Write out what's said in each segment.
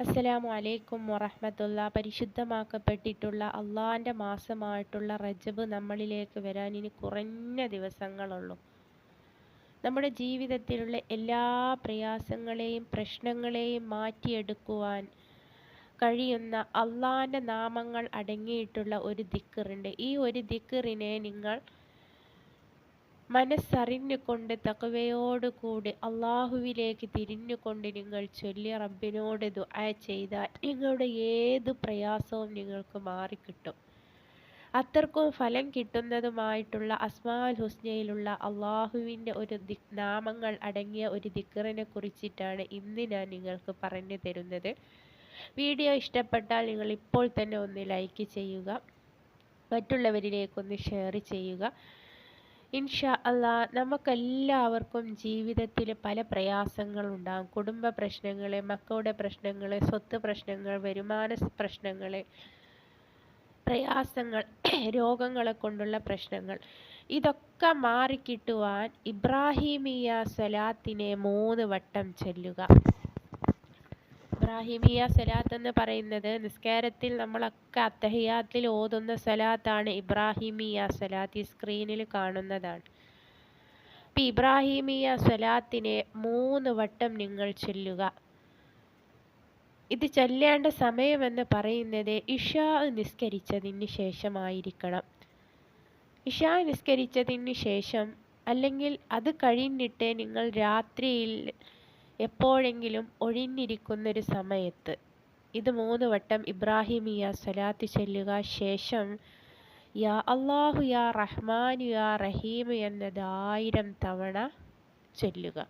അസ്സലാമു അലൈക്കും വറഹമത്തുള്ള പരിശുദ്ധമാക്കപ്പെട്ടിട്ടുള്ള അള്ളാഹിന്റെ മാസമായിട്ടുള്ള റജബ് നമ്മളിലേക്ക് വരാൻ ഇനി കുറഞ്ഞ ദിവസങ്ങളുള്ളൂ. നമ്മുടെ ജീവിതത്തിലുള്ള എല്ലാ പ്രയാസങ്ങളെയും പ്രശ്നങ്ങളെയും മാറ്റിയെടുക്കുവാൻ കഴിയുന്ന അള്ളാന്റെ നാമങ്ങൾ അടങ്ങിയിട്ടുള്ള ഒരു ദിക്കറുണ്ട്. ഈ ഒരു ദിക്കറിനെ നിങ്ങൾ മനസ്സറിഞ്ഞുകൊണ്ട് തകവയോടുകൂടി അള്ളാഹുവിലേക്ക് തിരിഞ്ഞുകൊണ്ട് നിങ്ങൾ ചൊല്ലി റബ്ബിനോട് ദുആ ചെയ്താൽ നിങ്ങളുടെ ഏത് പ്രയാസവും നിങ്ങൾക്ക് മാറിക്കിട്ടും. അത്രക്കും ഫലം കിട്ടുന്നതുമായിട്ടുള്ള അസ്മാൽ ഹുസ്നയിലുള്ള അള്ളാഹുവിന്റെ ഒരു ദി നാമങ്ങൾ അടങ്ങിയ ഒരു ദിക്കറിനെ കുറിച്ചിട്ടാണ് ഇന്ന് ഞാൻ നിങ്ങൾക്ക് പറഞ്ഞു തരുന്നത്. വീഡിയോ ഇഷ്ടപ്പെട്ടാൽ നിങ്ങൾ ഇപ്പോൾ തന്നെ ഒന്ന് ലൈക്ക് ചെയ്യുക. മറ്റുള്ളവരിലേക്കൊന്ന് ഷെയർ ചെയ്യുക. ഇൻഷാ അല്ലാ നമുക്കെല്ലാവർക്കും ജീവിതത്തിൽ പല പ്രയാസങ്ങളുണ്ടാകും കുടുംബ പ്രശ്നങ്ങൾ മക്കളുടെ പ്രശ്നങ്ങൾ സ്വത്ത് പ്രശ്നങ്ങൾ വരുമാന പ്രശ്നങ്ങൾ പ്രയാസങ്ങൾ രോഗങ്ങളെ കൊണ്ടുള്ള പ്രശ്നങ്ങൾ. ഇതൊക്കെ മാറിക്കിട്ടുവാൻ ഇബ്രാഹീമിയ സലാത്തിനെ മൂന്ന് വട്ടം ചൊല്ലുക. ഇബ്രാഹിമിയ സലാത്ത് എന്ന് പറയുന്നത് നിസ്കാരത്തിൽ നമ്മളൊക്കെ അത്തഹിയാത്തിൽ ഓതുന്ന സലാത്താണ് ഇബ്രാഹിമിയ സലാത്ത് ഈ സ്ക്രീനിൽ കാണുന്നതാണ്. അപ്പം ഇബ്രാഹിമിയ സലാത്തിനെ മൂന്ന് വട്ടം നിങ്ങൾ ചൊല്ലുക. ഇത് ചൊല്ലേണ്ട സമയമെന്ന് പറയുന്നത് ഇഷാ നിസ്കരിച്ചതിന് ശേഷമായിരിക്കണം. ഇഷാ നിസ്കരിച്ചതിന് ശേഷം അല്ലെങ്കിൽ അത് കഴിഞ്ഞിട്ട് നിങ്ങൾ രാത്രിയിൽ എപ്പോഴെങ്കിലും ഒഴിഞ്ഞിരിക്കുന്നൊരു സമയത്ത്. ഇത് മൂന്ന് വട്ടം ഇബ്രാഹിമിയ സ്വലാത്ത് ചൊല്ലുക ശേഷം യാ അള്ളാഹു യാ റഹ്മാൻ യാ റഹീം എന്നത് ആയിരം തവണ ചൊല്ലുക.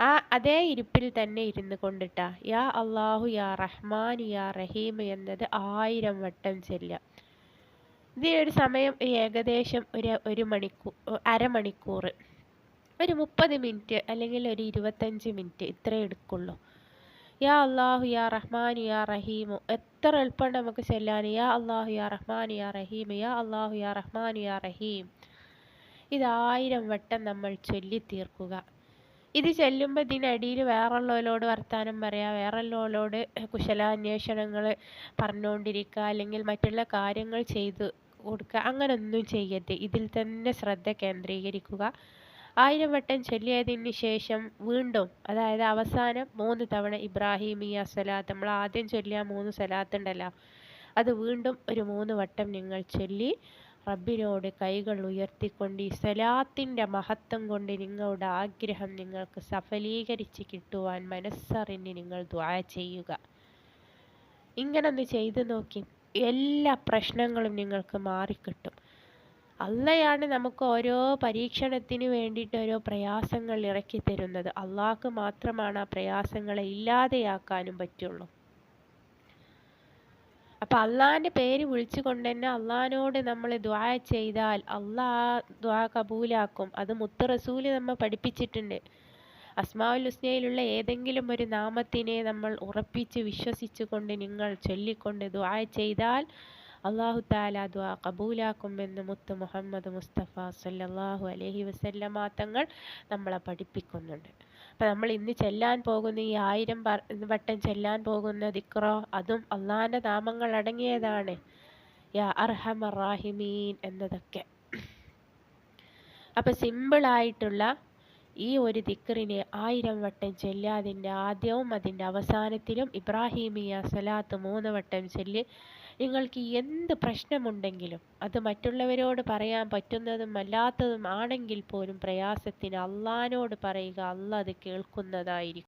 ആ അതേ ഇരിപ്പിൽ തന്നെ ഇരുന്ന് കൊണ്ടിട്ടാ യാ അള്ളാഹു യാ റഹ്മാൻ യാ റഹീം എന്നത് ആയിരം വട്ടം ചൊല്ലുക. ഒരു സമയം ഏകദേശം ഒരു ഒരു മണിക്കൂർ അരമണിക്കൂർ ഒരു മുപ്പത് മിനിറ്റ് അല്ലെങ്കിൽ ഒരു ഇരുപത്തഞ്ച് മിനിറ്റ് ഇത്രേ എടുക്കുള്ളൂ. യാ അള്ളാഹു യാ റഹ്മാൻ യാ റഹീമു. എത്ര എളുപ്പം നമുക്ക് ചെല്ലാൻ. യാ അള്ളാഹു യാ റഹ്മാൻ യാ റഹീം യാ അള്ളാഹു യാ റഹ്മാൻ യാ റഹീം. ഇതായിരം വട്ടം നമ്മൾ ചൊല്ലി തീർക്കുക. ഇത് ചെല്ലുമ്പോൾ ഇതിനടിയിൽ വേറുള്ളവരോട് വർത്തമാനം പറയുക വേറുള്ളവരോട് കുശലാന്വേഷണങ്ങൾ പറഞ്ഞുകൊണ്ടിരിക്കുക അല്ലെങ്കിൽ മറ്റുള്ള കാര്യങ്ങൾ ചെയ്ത് കൊടുക്കുക. അങ്ങനൊന്നും ചെയ്യരുത്. ഇതിൽ തന്നെ ശ്രദ്ധ കേന്ദ്രീകരിക്കുക. ആയിരം വട്ടം ചൊല്ലിയതിന് ശേഷം വീണ്ടും അതായത് അവസാനം മൂന്ന് തവണ ഇബ്രാഹിമിയ സലാത്ത് നമ്മൾ ആദ്യം ചൊല്ലിയ മൂന്ന് സലാത്ത് ഉണ്ടല്ലോ അത് വീണ്ടും ഒരു മൂന്ന് വട്ടം നിങ്ങൾ ചൊല്ലി റബ്ബിനോട് കൈകൾ ഉയർത്തിക്കൊണ്ട് ഈ സലാത്തിന്റെ മഹത്വം കൊണ്ട് നിങ്ങളുടെ ആഗ്രഹം നിങ്ങൾക്ക് സഫലീകരിച്ച് കിട്ടുവാൻ മനസ്സറിഞ്ഞ് നിങ്ങൾ ദ്വാ ചെയ്യുക. ഇങ്ങനൊന്ന് ചെയ്തു നോക്കി എല്ലാ പ്രശ്നങ്ങളും നിങ്ങൾക്ക് മാറിക്കിട്ടും. അള്ളയാണ് നമുക്ക് ഓരോ പരീക്ഷണത്തിന് വേണ്ടിയിട്ട് ഓരോ പ്രയാസങ്ങൾ ഇറക്കി തരുന്നത്. അള്ളാഹ്ക്ക് മാത്രമാണ് ആ പ്രയാസങ്ങളെ ഇല്ലാതെയാക്കാനും പറ്റുള്ളൂ. അപ്പം അള്ളാഹിന്റെ പേര് വിളിച്ചുകൊണ്ട് തന്നെ അള്ളഹാനോട് നമ്മൾ ദ്വാ ചെയ്താൽ അള്ളാഹ് ദ്വാ കബൂലാക്കും. അത് മുത്ത് റസൂൽ നമ്മൾ പഠിപ്പിച്ചിട്ടുണ്ട്. അസ്മാവുൽ ഹുസ്നയിലുള്ള ഏതെങ്കിലും ഒരു നാമത്തിനെ നമ്മൾ ഉറപ്പിച്ച് വിശ്വസിച്ചുകൊണ്ട് നിങ്ങൾ ചൊല്ലിക്കൊണ്ട് ദ്വാ ചെയ്താൽ അള്ളാഹു താല ദ്വാ കബൂലാക്കുമെന്ന് മുത്ത് മുഹമ്മദ് മുസ്തഫ സല്ലാഹു അലഹി വസല്ലമ തങ്ങൾ നമ്മളെ പഠിപ്പിക്കുന്നുണ്ട്. അപ്പം നമ്മൾ ഇന്ന് ചെല്ലാൻ പോകുന്ന ഈ ആയിരം വട്ടം ചെല്ലാൻ പോകുന്ന ദിക്റോ അതും അള്ളാഹിന്റെ നാമങ്ങൾ അടങ്ങിയതാണ്. യാ അർഹമറാഹിമീൻ എന്നതൊക്കെ. അപ്പം സിമ്പിളായിട്ടുള്ള ഈ ഒരു ദിക്റിനെ ആയിരം വട്ടം ചെല്ലാതിന്റെ ആദ്യവും അതിന്റെ അവസാനത്തിലും ഇബ്രാഹിമിയ സലാത്ത് മൂന്ന് വട്ടം ചൊല്ലി നിങ്ങൾക്ക് എന്ത് പ്രശ്നമുണ്ടെങ്കിലും അത് മറ്റുള്ളവരോട് പറയാൻ പറ്റുന്നതും അല്ലാത്തതും ആണെങ്കിൽ പോലും പ്രയാസത്തിന് അള്ളഹാനോട് പറയുക അള്ള അത് കേൾക്കുന്നതായിരിക്കും.